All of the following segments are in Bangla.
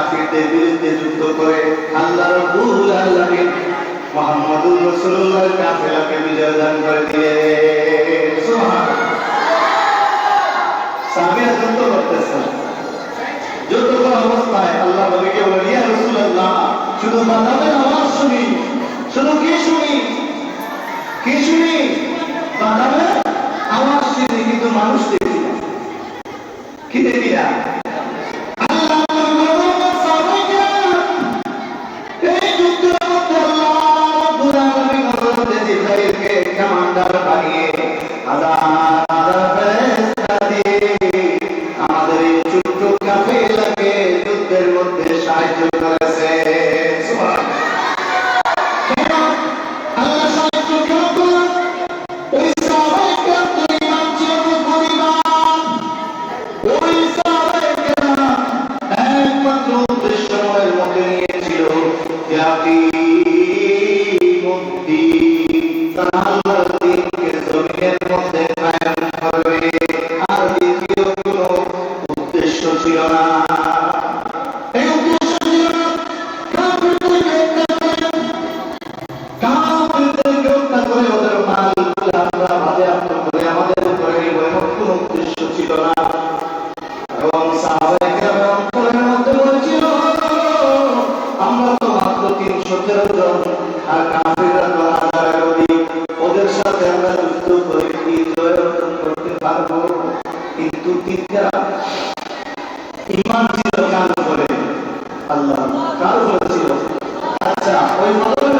কাফিরদের বিরুদ্ধে যুদ্ধ করে আল্লাহ রাসূল আলামিন মুহাম্মদুর রাসূলুল্লাহর কাফেলাকে বিজয় দান করে দিলেন সুবহানাল্লাহ। সাহাবীরা যুদ্ধ করতেছেন। যুদ্ধ করার অবস্থায় আল্লাহ যুদ্ধের মধ্যে সাহায্য ইমান ছিল আল্লাহ কার উপরে ছিল আচ্ছা ওই বদরের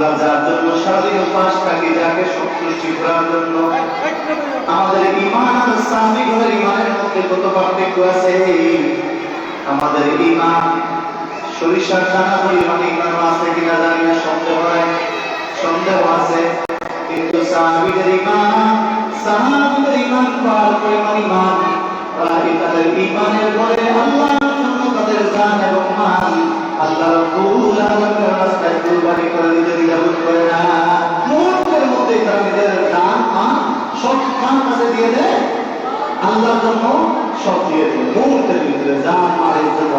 আমরা যার জন্য সারাদিন উপাস থাকি, যাকে সন্তুষ্টি করার জন্য। আমাদের ইমান আর সামনে ঘরের ইমানের মধ্যে কত পার্থক্য আছে? আমাদের ইমান সরিষার দানা পরিমাণ ইমান আছে কিনা জানি না, সন্দেহ হয় সন্দেহ আছে, কিন্তু সাহাবিদের ইমান সাহাবিদের ইমান পার পরিমাণ ইমান তাদের ইমানের পরে আল্লাহর জন্য তাদের জান এবং মান আল্লাহ কবুল আমাকে রাস্তায় কুরবানি করে দিতে দ্বিধাবোধ করে না। মুহূর্তের মধ্যে তারা নিজের জান মান, সব কান কাছে দিয়ে দেয়? আল্লাহর জন্য সব দিয়ে দেয়। মুহূর্তের ভিতরে যা মাল ইজ্জত